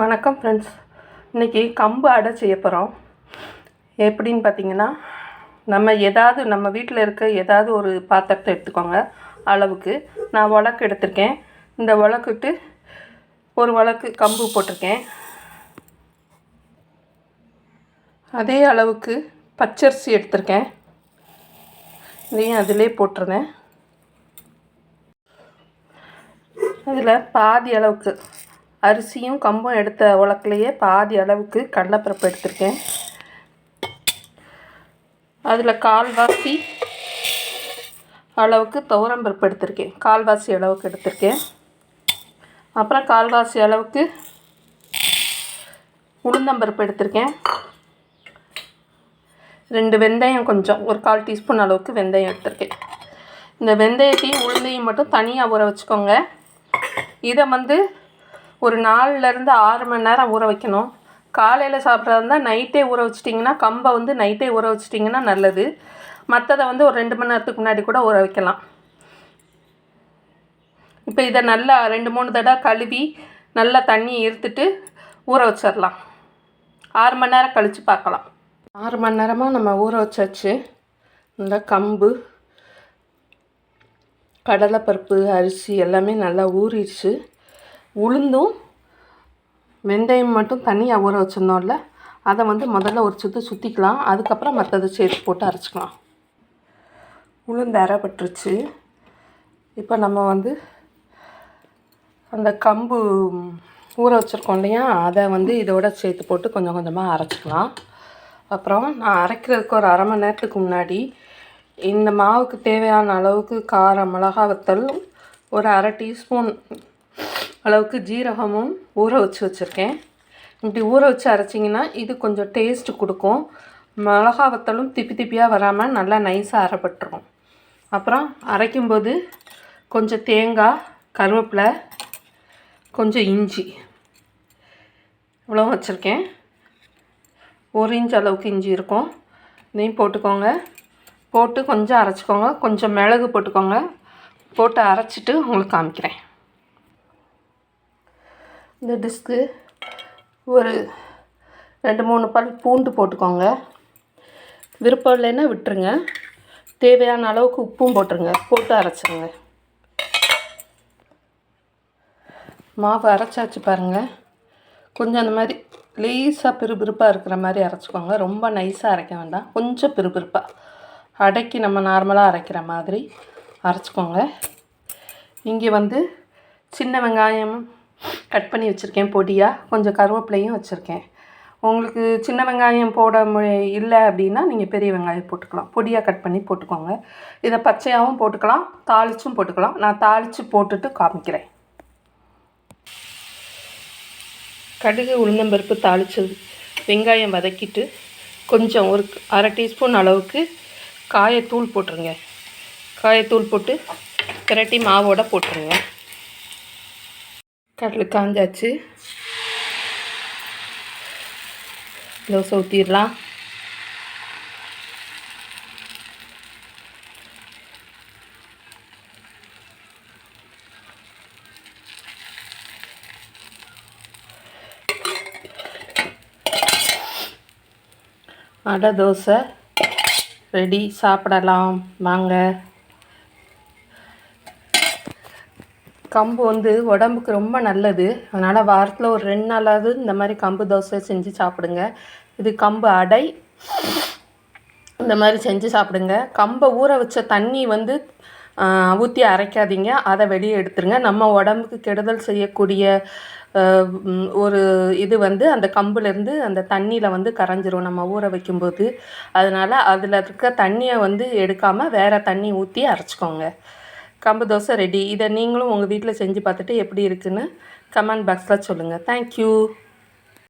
வணக்கம் ஃப்ரெண்ட்ஸ் இன்றைக்கி கம்பு அடை செய்ய போகிறோம் எப்படின்னு பார்த்தீங்கன்னா நம்ம ஏதாவது நம்ம வீட்டில் இருக்க ஏதாவது ஒரு பாத்திரத்தை எடுத்துக்கோங்க அளவுக்கு. நான் உலக்கு எடுத்திருக்கேன். இந்த உலக்குட்டு ஒரு உலக்கு கம்பு போட்டிருக்கேன். அதே அளவுக்கு பச்சரிசி எடுத்திருக்கேன். இதையும் அதிலே போட்டிருந்தேன். அதில் பாதி அளவுக்கு அரிசியும் கம்பும் எடுத்த உலக்கிலேயே பாதி அளவுக்கு கடலப்பருப்பு எடுத்திருக்கேன். அதில் கால்வாசி அளவுக்கு துவரம்பருப்பு எடுத்திருக்கேன். கால்வாசி அளவுக்கு எடுத்திருக்கேன். அப்புறம் கால்வாசி அளவுக்கு உளுந்தம்பருப்பு எடுத்திருக்கேன். ரெண்டு வெந்தயம் கொஞ்சம் ஒரு கால் டீஸ்பூன் அளவுக்கு வெந்தயம் எடுத்திருக்கேன். இந்த வெந்தயத்தையும் உளுந்தையும் மட்டும் தனியாக ஊற வச்சுக்கோங்க. இதை வந்து ஒரு நாலுலேருந்து ஆறு மணி நேரம் ஊற வைக்கணும். காலையில் சாப்பிட்றதா இருந்தால் நைட்டே ஊற வச்சிட்டிங்கன்னா கம்பை வந்து நைட்டே ஊற வச்சிட்டிங்கன்னா நல்லது. மற்றதை வந்து ஒரு ரெண்டு மணி நேரத்துக்கு முன்னாடி கூட ஊற வைக்கலாம். இப்போ இதை நல்லா ரெண்டு மூணு தடவை கழுவி நல்லா தண்ணி இருத்துட்டு ஊற வச்சிடலாம். ஆறு மணி நேரம் கழித்து பார்க்கலாம். ஆறு மணி நேரமாக நம்ம ஊற வச்சாச்சு. இந்த கம்பு கடலைப்பருப்பு அரிசி எல்லாமே நல்லா ஊறிடுச்சு. உளுந்தும் வெந்தயம் மட்டும் தனியாக ஊற வச்சுருந்தோம்ல அதை வந்து முதல்ல ஒரு சுற்று சுற்றிக்கலாம் அதுக்கப்புறம் மற்றது சேர்த்து போட்டு அரைச்சிக்கலாம். உளுந்து அரைப்பட்டுருச்சு. இப்போ நம்ம வந்து அந்த கம்பு ஊற வச்சுருக்கோம் இல்லையா அதை வந்து இதோட சேர்த்து போட்டு கொஞ்சம் கொஞ்சமாக அரைச்சிக்கலாம். அப்புறம் நான் அரைக்கிறதுக்கு ஒரு அரை மணி நேரத்துக்கு முன்னாடி இந்த மாவுக்கு தேவையான அளவுக்கு காரம் மிளகா வத்தல் ஒரு அரை டீஸ்பூன் அளவுக்கு ஜீரகமும் ஊற வச்சு வச்சுருக்கேன். இப்படி ஊற வச்சு அரைச்சிங்கன்னா இது கொஞ்சம் டேஸ்ட்டு கொடுக்கும். மிளகா வத்தலும் திப்பி திப்பியாக வராமல் நல்லா நைஸாக அரைப்பட்டுரும். அப்புறம் அரைக்கும்போது கொஞ்சம் தேங்காய் கருவேப்பிலை கொஞ்சம் இஞ்சி. இவ்வளோ வச்சுருக்கேன். ஒரு இன்ச் அளவுக்கு இஞ்சி இருக்கும். இதையும் போட்டுக்கோங்க. போட்டு கொஞ்சம் அரைச்சிக்கோங்க. கொஞ்சம் மிளகு போட்டுக்கோங்க. போட்டு அரைச்சிட்டு உங்களுக்கு காமிக்கிறேன். இந்த டிஸ்க்கு ஒரு ரெண்டு மூணு பல் பூண்டு போட்டுக்கோங்க. விருப்பம் இல்லைன்னா விட்டுருங்க. தேவையான அளவுக்கு உப்பும் போட்டுருங்க. போட்டு அரைச்சிருங்க. மாவு அரைச்சாச்சு பாருங்கள் கொஞ்சம் அந்த மாதிரி லேசாக பிறுபிறுப்பாக இருக்கிற மாதிரி அரைச்சிக்கோங்க. ரொம்ப நைஸாக அரைக்க வேண்டாம். கொஞ்சம் பிறுபிறுப்பாக அடைக்கி நம்ம நார்மலாக அரைக்கிற மாதிரி அரைச்சிக்கோங்க. இங்கே வந்து சின்ன வெங்காயம் கட் பண்ணி வச்சுருக்கேன் பொடியாக கொஞ்சம் கருவேப்பிலையும் வச்சுருக்கேன். உங்களுக்கு சின்ன வெங்காயம் போட மு இல்லை அப்படின்னா நீங்கள் பெரிய வெங்காயம் போட்டுக்கலாம். பொடியாக கட் பண்ணி போட்டுக்கோங்க. இதை பச்சையாகவும் போட்டுக்கலாம் தாளிச்சும் போட்டுக்கலாம். நான் தாளித்து போட்டுட்டு காமிக்கிறேன். கடுகு உளுந்தம்பருப்பு தாளித்தது வெங்காயம் வதக்கிட்டு கொஞ்சம் ஒரு அரை டீஸ்பூன் அளவுக்கு காயத்தூள் போட்டுருங்க. காயத்தூள் போட்டு பிரட்டி மாவோட போட்டுருங்க. கடலை காஞ்சாச்சு. தோசை ஊற்றிடலாம் அடை தோசை. ரெடி சாப்பிடலாம். வாங்க. கம்பு வந்து உடம்புக்கு ரொம்ப நல்லது. அதனால் வாரத்தில் ஒரு ரெண்டு நாளாவது இந்த மாதிரி கம்பு தோசை செஞ்சு சாப்பிடுங்க. இது கம்பு அடை. இந்த மாதிரி செஞ்சு சாப்பிடுங்க. கம்பை ஊற வச்ச தண்ணி வந்து ஊற்றி அரைக்காதீங்க. அதை வெளியே எடுத்துருங்க. நம்ம உடம்புக்கு கெடுதல் செய்யக்கூடிய ஒரு இது வந்து அந்த கம்புலேருந்து அந்த தண்ணியில் வந்து கரைஞ்சிரும் நம்ம ஊற வைக்கும்போது. அதனால் அதில் இருக்க தண்ணியை வந்து எடுக்காமல் வேறு தண்ணி ஊற்றி அரைச்சிக்கோங்க. கம்பு தோசை ரெடி இதை நீங்களும் உங்கள் வீட்டில் செஞ்சு பார்த்துட்டு எப்படி இருக்குன்னு கமெண்ட் பாக்ஸில் சொல்லுங்கள் தேங்க்யூ